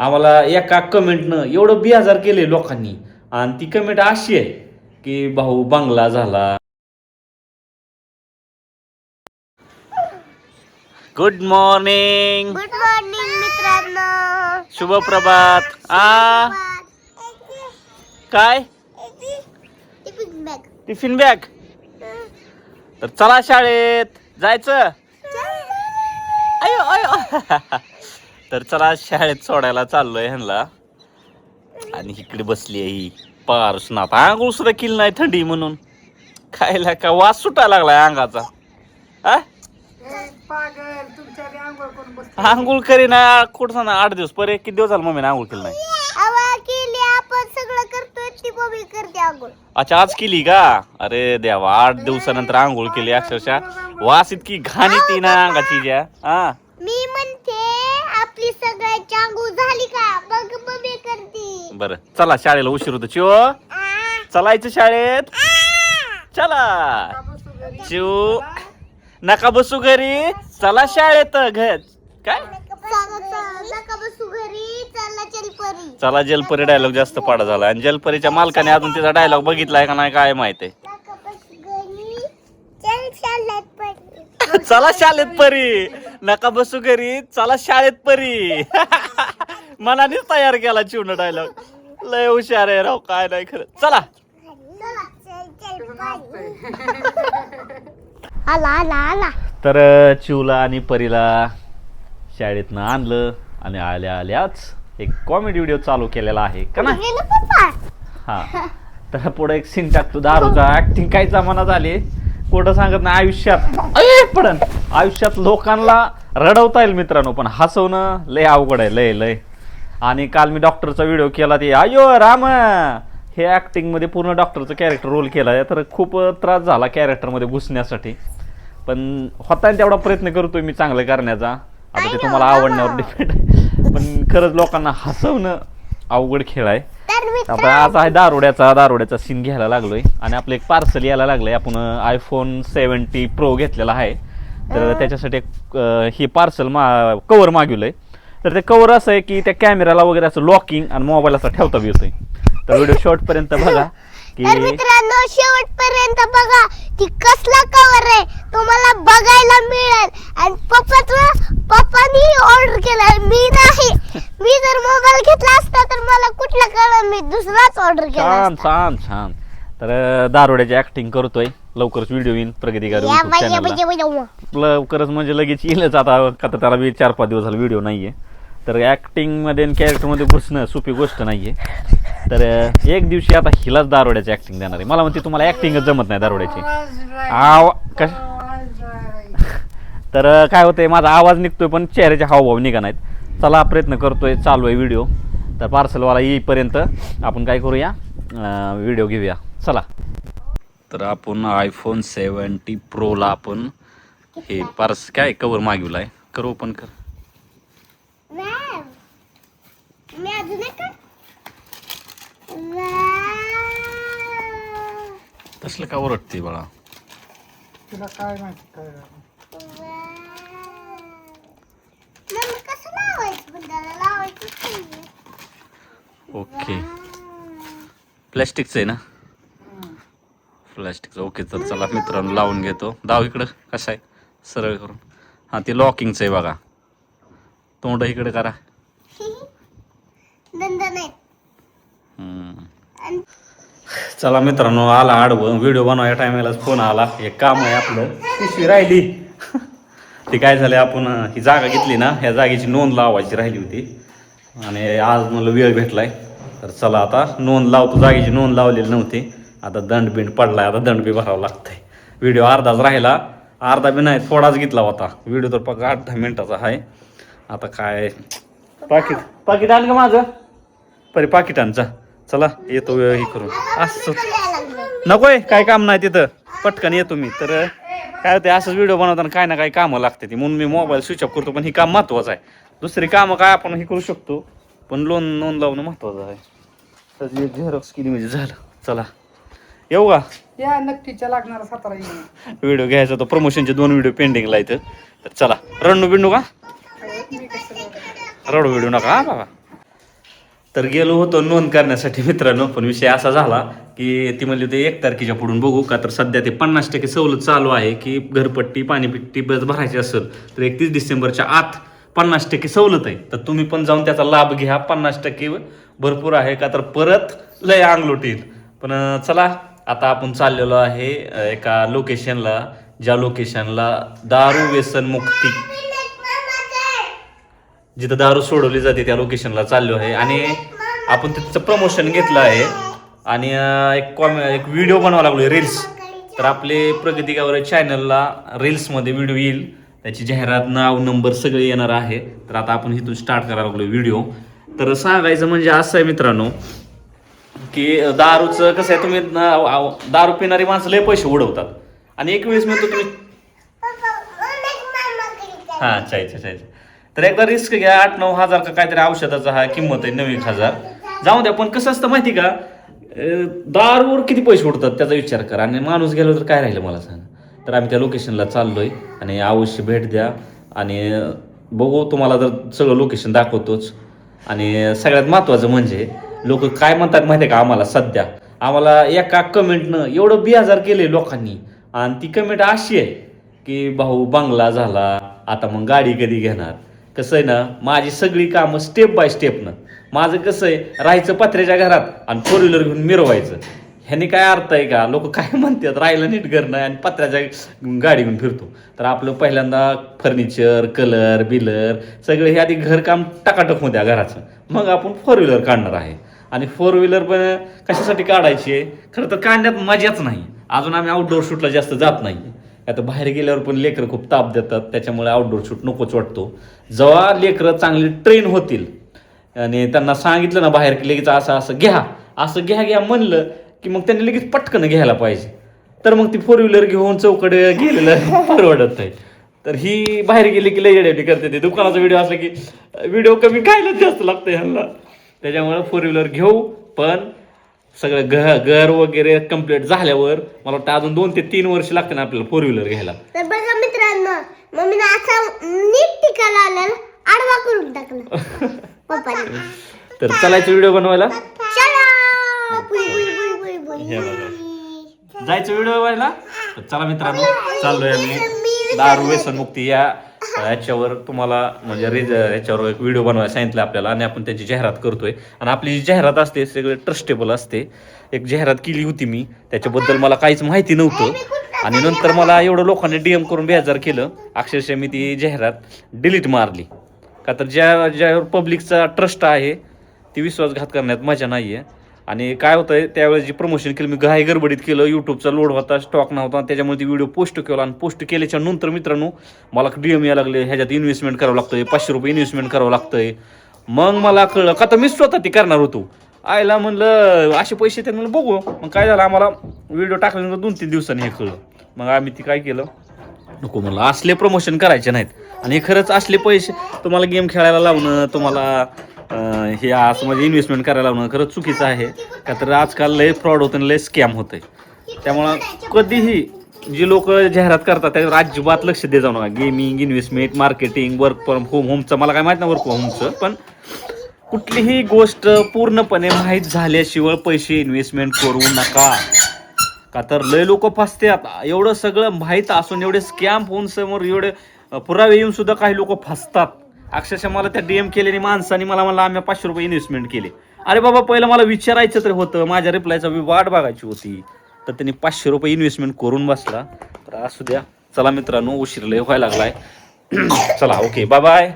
आम्हाला एका कमेंटनं एवढं बेजार केले लोकांनी. आणि ती कमेंट अशी आहे की भाऊ बंगला झाला. गुड मॉर्निंग गुड मॉर्निंग मित्रांनो. शुभ प्रभात. आ? काय? Tiffin bag. Tiffin bag? तर चला शाळेत. जायचं? अयो अयो. तर चला शाळेत सोडायला चाललोय ह्यांना आणि इकडे बसली आहे ही पारसनाथ आंघोळ सुद्धा केली नाही थंडी म्हणून. खायला का वास सुटायला लागलाय अंगाचा. आधी आंघोळ आंघोळ करीना कुठं सांगा आठ दिवस परे किती दिवस झाला मम्मीने आंघोळ केली नाही? आवा केली आपण सगळं करतोय ती मम्मी करते आंघोळ. अच्छा आज केली का? अरे देवा आठ दिवसानंतर आंघोळ केली अक्षरशः. वास इतकी घाण येते ना अंगाची ज्या. हा आपली सगळ्यांची आंघोळ झाली का? मग मम्मी करते. बरं चला शाळेला उशीर होतो. चिव चलायचं शाळेत? चला. चिव नका बसू घरी. चला शाळेत घर काय? बसू घरी. चल परी चला जलपरी डायलॉग जास्त पाडा झाला. आणि जलपरीच्या मालकाने अजून तिचा डायलॉग बघितलाय का नाही काय माहिती चल चला शाळेत परी. नका बसू घरी. चला शाळेत परी. मनानेच तयार केला चिवण डायलॉग लय हुशार आहे राव काय नाही खरं. चला. आला आला आला. तर चिवला आणि परीला शाळेतनं आणलं आणि आल्या आल्याच एक कॉमेडी व्हिडिओ चालू केलेला आहे का पप्पा हा. तर पुढे एक सीन टाकतो. दारूचा. ऍक्टिंग काय जमाना झाली? कुठं सांगत नाही आयुष्यात. अय, पडन. आयुष्यात लोकांना रडवता येईल मित्रांनो पण हसवणं लय अवघड आहे लय लय. आणि काल मी डॉक्टरचा व्हिडिओ केला ते अयो राम हे ऍक्टिंगमध्ये पूर्ण डॉक्टरचं कॅरेक्टर रोल केलाय तर खूप त्रास झाला कॅरेक्टरमध्ये घुसण्यासाठी. पण होता तेवढा प्रयत्न करतोय मी चांगलं करण्याचा. आता ते तुम्हाला आवडण्यावर डिपेंड आहे. पण खरंच लोकांना हसवणं अवघड खेळ आहे. आज आहे दारोड्याचा दारोड्याचा सीन घ्यायला लागलोय. आणि आपलं एक पार्सल यायला लागलंय. आपण आयफोन सेवन्टी प्रो घेतलेला आहे. तर त्याच्यासाठी एक हे पार्सल मा कवर मागवलंय. तर ते कवर असं आहे की त्या कॅमेराला वगैरे असं लॉकिंग आणि मोबाईल असा ठेवता बी येतोय. तर व्हिडिओ शॉर्ट पर्यंत बघा की तर मित्रांनो शेवटपर्यंत बघा ती कसला कवर आहे. तुम्हाला बघायला मिळेल. आणि पप्पाच पप्पानी ऑर्डर केलाय. मी नाही. मी जर मोबाईल घेतला असता तर मला कुठला कळलं मी दुसराच ऑर्डर केला छान असता. छान छान तर दारोड्याची ऍक्टिंग करतोय. लवकरच व्हिडिओ येईन प्रगतीकारी या YouTube बाई, या channel बाई, या बाई, या. बाई. लवकरच म्हणजे लगेच येईलच आता. का तर त्याला बी चार पाच दिवस झाला व्हिडिओ नाहीये. तर ऍक्टिंगमध्ये आणि character मध्ये घुसणं सोपी गोष्ट नाहीये. तर अं, एक दिवशी आता हिलाच दारोड्याची ऍक्टिंग देणार आहे. मला म्हणते तुम्हाला ऍक्टिंगच जमत नाही दारोड्याची. आव कश तर काय होतंय माझा आवाज निघतोय पण चेहऱ्याचे हावभाव निघा नाहीत. चला प्रयत्न करतोय चालू आहे व्हिडिओ. तर पार्सलवाला येईपर्यंत आपण काय करूया? व्हिडिओ घेऊया. चला. तर आपण आयफोन सेवन्टी प्रोला आपण हे पार्स काय कवर मागवलाय? करू पण कर. मॅम, मी अजून एक का? वाव. तसलं का ओरडते बाळा? तुला काय माहिती काय मग कसं लावायचं पण त्याला लावायचंच नाहीये. ओके. प्लॅस्टिकचं आहे ना? प्लॅस्टिकचं. ओके तर चला मित्रांनो लावून घेतो. दाव इकडं कसं आहे? सरळ करून. हां ते लॉकिंगचं आहे बघा. तोंड इकडे करा. चला मित्रांनो आला आडवं. व्हिडिओ बनवायच्या टायमालाच फोन आला. एक काम आहे आपलं. पिशवी राहिली. ती काय झालं आपण ही जागा घेतली ना ह्या जागेची नोंद लावायची राहिली होती. आणि आज मला वेळ भेटलाय. तर चला आता नोंद लावतो जागेची नोंद लावलेली नव्हती. आता दंड बिंड पडलाय आता दंड बी भरावा लागतंय. व्हिडिओ अर्धाच राहिला अर्धा बी नाही थोडाच घेतला होता. व्हिडिओ तर पक्का आठ दहा मिनिटाचा आहे. आता काय? पाकिट पाकिट आलं का माझं? परी पाकिट आण चला येतो वेळ हे करून. असं. नकोय काय काम नाही तिथं. पटकन येतो मी. तर काय होते असंच व्हिडिओ बनवताना काय ना काय कामं लागते ती. म्हणून मी मोबाईल स्विच ऑफ करतो पण ही काम महत्वाचं आहे. दुसरी कामं काय आपण हे करू शकतो पण लोन नोंद लावणं महत्वाचं आहे. तर झेरॉक्स केली म्हणजे झालं. चला. येऊ का? या नक्कीच्या लागणार सातारा येऊन व्हिडिओ घ्यायचा तो प्रमोशनचे दोन व्हिडिओ पेंडिंगला इथं. तर चला. रडू बिंडू का? मी कसं रडू बिडू नका हा बाबा. तर गेलो होतो नोंद करण्यासाठी मित्रांनो पण विषय असा झाला की ती म्हणली होती एक तारखेच्या पुढून बघू का? तर सध्या ते पन्नास टक्के सवलत चालू आहे की घरपट्टी पाणीपट्टी बस भरायची असेल तर एकतीस डिसेंबरच्या आत पन्नास टक्के सवलत आहे. तर तुम्ही पण जाऊन त्याचा लाभ घ्या. पन्नास टक्के भरपूर आहे का? तर परत लय अंगलोट येईल. पण चला आता आपण चाललेलो आहे एका लोकेशनला ज्या लोकेशनला दारू व्यसन मुक्ती जिथं दारू सोडवली जाते त्या लोकेशनला चाललो आहे. आणि आपण तिथचं प्रमोशन घेतलं आहे. आणि एक कॉम एक व्हिडिओ बनवावा लागलो रील्स तर आपले प्रगती गावरे चॅनलला रील्समध्ये व्हिडिओ येईल. त्याची जाहिरात नाव नंबर सगळे येणार आहे. तर आता आपण इथून स्टार्ट करायला लागलो व्हिडिओ तर सांगायचं म्हणजे असं आहे मित्रांनो की दारूचं कसं आहे तुम्ही दारू पिणारी माणसं लय पैसे उडवतात. आणि एक वेळेस म्हणतो तुम्ही हां चायचं चायचं तर एकदा रिस्क घ्या आठ नऊ हजार का काहीतरी औषधाचा हा किंमत आहे नऊ एक हजार. जाऊ द्या पण कसं असतं माहिती का? दारूवर किती पैसे उडतात त्याचा विचार करा. आणि माणूस गेलो तर काय राहिलं मला सांग. तर आम्ही त्या लोकेशनला चाललो आहे आणि अवश्य भेट द्या. आणि बघू तुम्हाला जर सगळं लोकेशन दाखवतोच. आणि सगळ्यात महत्त्वाचं म्हणजे लोक काय म्हणतात माहिती आहे का आम्हाला सध्या? आम्हाला एका कमेंटनं एवढं बिहाजार केले लोकांनी. आणि ती कमेंट अशी आहे की भाऊ बंगला झाला. आता मग गाडी कधी घेणार? कसं आहे ना माझी सगळी कामं स्टेप बाय स्टेपनं माझं कसं आहे राहायचं पत्र्याच्या घरात आणि फोर व्हीलर घेऊन मिरवायचं. ह्याने काय अर्थ आहे का? लोक काय म्हणतात? राहिलं नीट करणं आणि पत्र्याच्या गाडी घेऊन फिरतो. तर आपलं पहिल्यांदा फर्निचर कलर बिलर सगळे हे आधी घरकाम टकाटक होत्या घराचं. मग आपण फोर व्हीलर काढणार आहे. आणि फोर व्हीलर पण कशासाठी काढायची? आहे खरं तर काढण्यात मजाच नाही. अजून आम्ही आउटडोर शूटला जास्त जात नाही. आता बाहेर गेल्यावर पण लेकरं खूप ताप देतात. त्याच्यामुळे आउटडोर शूट नकोच वाटतो. जेव्हा लेकरं चांगली ट्रेन होतील आणि त्यांना सांगितलं ना बाहेर की लगेच असं असं घ्या. असं घ्या घ्या म्हणलं की मग त्यांनी लगेच पटकन घ्यायला पाहिजे. तर मग ती फोर व्हीलर घेऊन चौकडे गेलेलं परवडत नाही तर ही बाहेर गेली की लई करते ते. दुकानाचा व्हिडिओ असला की व्हिडिओ कमी खायलाच जास्त लागतं ह्यांना. त्याच्यामुळे फोर व्हीलर घेऊ पण सगळं घर घर वगैरे कंप्लीट झाल्यावर मला वाटतं अजून दोन ते तीन वर्ष लागते ना आपल्याला फोर व्हीलर घ्यायला. तर बघा मित्रांनो मम्मीने असा नीट टिकाला आलेला आडवा करून टाकला. तर चलायचं व्हिडिओ बनवायला चला बुई बुई बुई बुई बुई हे बघा. जायचं व्हिडिओ व्हायला? चला मित्रांनो चाललोय आम्ही. दारू व्यसनमुक्ती या याच्यावर तुम्हाला म्हणजे रिज याच्यावर एक व्हिडिओ बनवायला सांगितलं आपल्याला आणि आपण त्याची जाहिरात करतोय. आणि आपली जी जाहिरात असते सगळे ट्रस्टेबल असते. एक जाहिरात केली होती मी त्याच्याबद्दल मला काहीच माहिती नव्हतं. आणि नंतर मला एवढं लोकांनी डीएम करून बेजार केलं. अक्षरशः मी ती जाहिरात डिलीट मारली. का तर ज्या ज्यावर पब्लिकचा ट्रस्ट आहे ती विश्वासघात करण्यात मजा नाही आहे आणि काय होतंय त्यावेळेस जी प्रमोशन केलं मी घाई गडबडीत केलं यूट्यूबचा लोड होता स्टॉक नव्हता त्याच्यामुळे ती व्हिडिओ पोस्ट केला आणि पोस्ट केल्याच्यानंतर मित्रांनो मला डी एम यायला लागले ह्याच्यात इन्व्हेस्टमेंट करावं लागतंय पाचशे रुपये इन्व्हेस्टमेंट करावं लागतंय. मग मला कळलं का तर मी स्वतः ते करणार होतो. आयला म्हणलं असे पैसे ते म्हणलं बघू. मग काय झालं आम्हाला व्हिडिओ टाकल्यानंतर दोन तीन दिवसांनी हे कळलं. मग आम्ही ती काय केलं नको म्हणलं असले प्रमोशन करायचे नाहीत. आणि हे खरंच असले पैसे तुम्हाला गेम खेळायला लावणं तुम्हाला हे असं म्हणजे इन्व्हेस्टमेंट करायला लावणं खरंच चुकीचं आहे. का तर आजकाल लय फ्रॉड होतं आणि लय स्कॅम होतंय. त्यामुळं कधीही जी लोक जाहिरात करतात त्या अजिबात लक्ष दे जाऊ नका. Gaming investment marketing work from home होमचं मला काय माहीत नाही वर्क फ्रॉम होमचं पण कुठलीही गोष्ट पूर्णपणे माहीत झाल्याशिवाय पैसे इन्व्हेस्टमेंट करू नका. का तर लय लोक फसतात. एवढं सगळं माहीत असून एवढे स्कॅम होऊन समोर एवढे पुरावे येऊन सुद्धा काही लोक फसतात. अक्षरशः मला त्या डीएम केलेली माणसाने मला म्हणलं आम्ही पाचशे रुपये इन्व्हेस्टमेंट केले. अरे बाबा पहिलं मला विचारायचं तर होतं. माझ्या रिप्लायचा मी वाट बघायची होती. तर त्यांनी पाचशे रुपये इन्व्हेस्टमेंट करून बसला. तर असू द्या. चला मित्रांनो उशीर लय व्हायला लागलाय. चला ओके बाय बाय